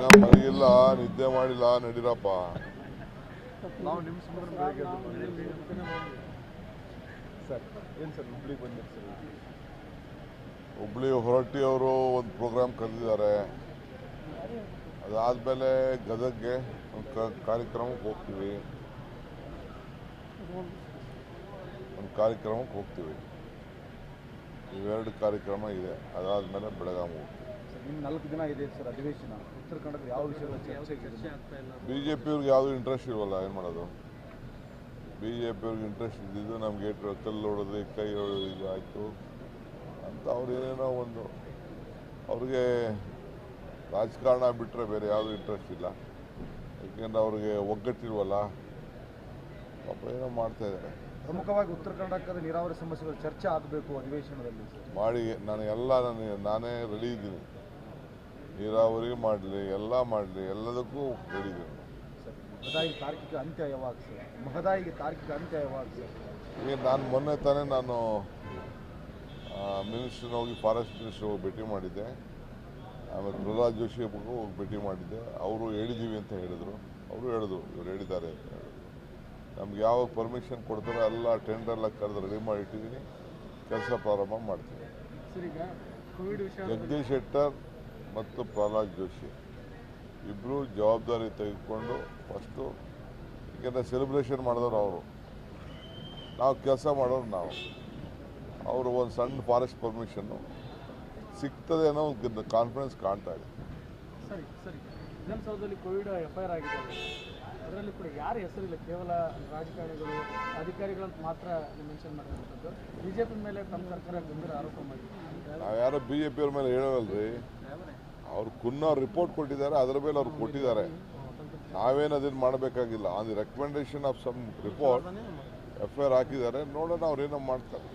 ಇನ್ನ ಮಲಗಿಲ್ಲ ನಿದ್ದೆ ಮಾಡಿಲ್ಲ ನಡೀರಪ್ಪ. ನಾವು ನಿಮ್ಮ ಸುಮ್ಮನೆ ಬೆಳಗ್ಗೆ ಎದ್ದು ಸರ್ ಏನು ಸರ್ ಹುಬ್ಳಿಗೆ ಬಂದಿರಿ ಸರ್? ಹುಬ್ಳಿ ಹೊರಟ್ಟಿ ಅವರು ಒಂದು ಪ್ರೋಗ್ರಾಮ್ ಕರೆದಿದ್ದಾರೆ. ಅದಾದಮೇಲೆ ಗದಗ್ಗೆ ಒಂದು ಕಾರ್ಯಕ್ರಮಕ್ಕೆ ಹೋಗ್ತೀವಿ. ಒಂದು ಕಾರ್ಯಕ್ರಮಕ್ಕೆ ಹೋಗ್ತೀವಿ. ಇವೆರಡು ಕಾರ್ಯಕ್ರಮ ಇದೆ. ಅದಾದಮೇಲೆ ಬೆಳಗಾವಿ ಹೋಗ್ತೀವಿ. ನಾಲ್ಕು ದಿನ ಇದೆ ಸರ್ ಅಧಿವೇಶನ. ಉತ್ತರ ಕನ್ನಡದ ಯಾವ ವಿಷಯದ ಬಿ ಜೆ ಪಿಯವ್ರಿಗೆ ಯಾವುದು ಇಂಟ್ರೆಸ್ಟ್ ಇಲ್ವಲ್ಲ ಏನು ಮಾಡೋದು? ಬಿ ಜೆ ಪಿಯವ್ರಿಗೆ ಇಂಟ್ರೆಸ್ಟ್ ಇದ್ದಿದ್ದು ನಮಗೆ ಕಲ್ಲು ಹೊಡೋದು ಕೈ ಹೊಡೆದು ಇದು ಆಯಿತು. ಅಂತ ಅವ್ರು ಏನೇನೋ ಒಂದು ಅವ್ರಿಗೆ ರಾಜಕಾರಣ ಬಿಟ್ಟರೆ ಬೇರೆ ಯಾವುದು ಇಂಟ್ರೆಸ್ಟ್ ಇಲ್ಲ. ಯಾಕೆಂದ್ರೆ ಅವ್ರಿಗೆ ಒಗ್ಗಟ್ಟಿರುವಲ್ಲ ಪಾಪ ಏನೋ ಮಾಡ್ತಾ ಇದ್ದಾರೆ. ಪ್ರಮುಖವಾಗಿ ಉತ್ತರ ಕರ್ನಾಟಕದ ನೀರಾವರಿ ಸಮಸ್ಯೆಗಳು ಚರ್ಚೆ ಆಗಬೇಕು ಅಧಿವೇಶನದಲ್ಲಿ ಸರ್. ಮಾಡಿ ನಾನು ಎಲ್ಲ ನನಗೆ ನಾನೇ ರೆಡಿ ಇದ್ದೀನಿ. ನೀರಾವರಿ ಮಾಡಲಿ ಎಲ್ಲ ಮಾಡಲಿ ಎಲ್ಲದಕ್ಕೂ ಹೇಳಿದೆ ಇದ್ದೀನಿ ಮಹದಾಯಿ ತಾರ್ಕಿಕ ಅಂತ್ಯ ಯಾವಾಗ ಸರ್? ಮಹದಾಯಿಗೆ ತಾರ್ಕಿಕ ಅಂತ್ಯ ಯಾವಾಗ ಸರ್? ಈಗ ನಾನು ಮೊನ್ನೆ ತಾನೇ ನಾನು ಮಿನಿಸ್ಟ್ರಿನ ಹೋಗಿ ಫಾರೆಸ್ಟ್ ಮಿನಿಸ್ಟ್ರಿ ಹೋಗಿ ಭೇಟಿ ಮಾಡಿದ್ದೆ. ಆಮೇಲೆ ಪ್ರಹ್ಲಾದ್ ಜೋಶಿ ಹೋಗಿ ಭೇಟಿ ಮಾಡಿದ್ದೆ. ಅವರು ಹೇಳಿದ್ದೀವಿ ಅಂತ ಹೇಳಿದರು. ಅವರು ಹೇಳಿದ್ರು ಇವರು ಹೇಳಿದ್ದಾರೆ ಅಂತ ಹೇಳಿದ್ರು. ನಮ್ಗೆ ಯಾವಾಗ ಪರ್ಮಿಷನ್ ಕೊಡ್ತಾರೋ ಎಲ್ಲ ಟೆಂಡರ್ ಎಲ್ಲ ಕರೆದು ರೆಡಿ ಮಾಡಿ ಇಟ್ಟಿದ್ದೀನಿ. ಕೆಲಸ ಪ್ರಾರಂಭ ಮಾಡ್ತೀನಿ. ಜಗದೀಶ್ ಶೆಟ್ಟರ್ ಮತ್ತು ಪ್ರಹ್ಲಾದ್ ಜೋಶಿ. ಇಬ್ಬರು ಜವಾಬ್ದಾರಿ ತೆಗೆದುಕೊಂಡು ಫಸ್ಟು ಯಾಕೆಂದರೆ ಸೆಲೆಬ್ರೇಷನ್ ಮಾಡಿದವರು ಅವರು. ನಾವು ಕೆಲಸ ಮಾಡೋರು ನಾವು. ಅವರು ಒಂದು ಸಣ್ಣ ಫಾರೆಸ್ಟ್ ಪರ್ಮಿಷನ್ನು ಸಿಗ್ತದೆ ಅನ್ನೋ ಒಂದು ಕಾನ್ಫಿಡೆನ್ಸ್ ಕಾಣ್ತಾ ಇದೆ. ಸರಿ. ವಿಧಾನಸೌಧದಲ್ಲಿ ಕೋವಿಡ್ ಎಫ್ ಐ ಆರ್ ಆಗಿದೆ. ಅದರಲ್ಲಿ ಕೂಡ ಯಾರ ಹೆಸರಿಲ್ಲ, ಕೇವಲ ರಾಜಕಾರಣಿಗಳು ಅಧಿಕಾರಿಗಳಂತ ಮಾತ್ರ ಮೆನ್ಷನ್ ಮಾಡಿರುವಂಥದ್ದು. ಬಿ ಮೇಲೆ ತಮ್ಮ ಸರ್ಕಾರ ಗಂಭೀರ ಆರೋಪ ಮಾಡಿದೆ. ನಾವು ಯಾರೋ ಬಿ ಜೆ ಮೇಲೆ ಹೇಳೋವಲ್ರಿ ಅವ್ರು ಕುನ್ನ ರಿಪೋರ್ಟ್ ಕೊಟ್ಟಿದ್ದಾರೆ, ಅದರ ಮೇಲೆ ಅವ್ರು ಕೊಟ್ಟಿದ್ದಾರೆ. ನಾವೇನು ಅದನ್ನು ಮಾಡಬೇಕಾಗಿಲ್ಲ. On recommendation of some report F I R ಹಾಕಿದ್ದಾರೆ. ನೋಡೋಣ ಅವ್ರೇನೋ ಮಾಡ್ತಾರೆ.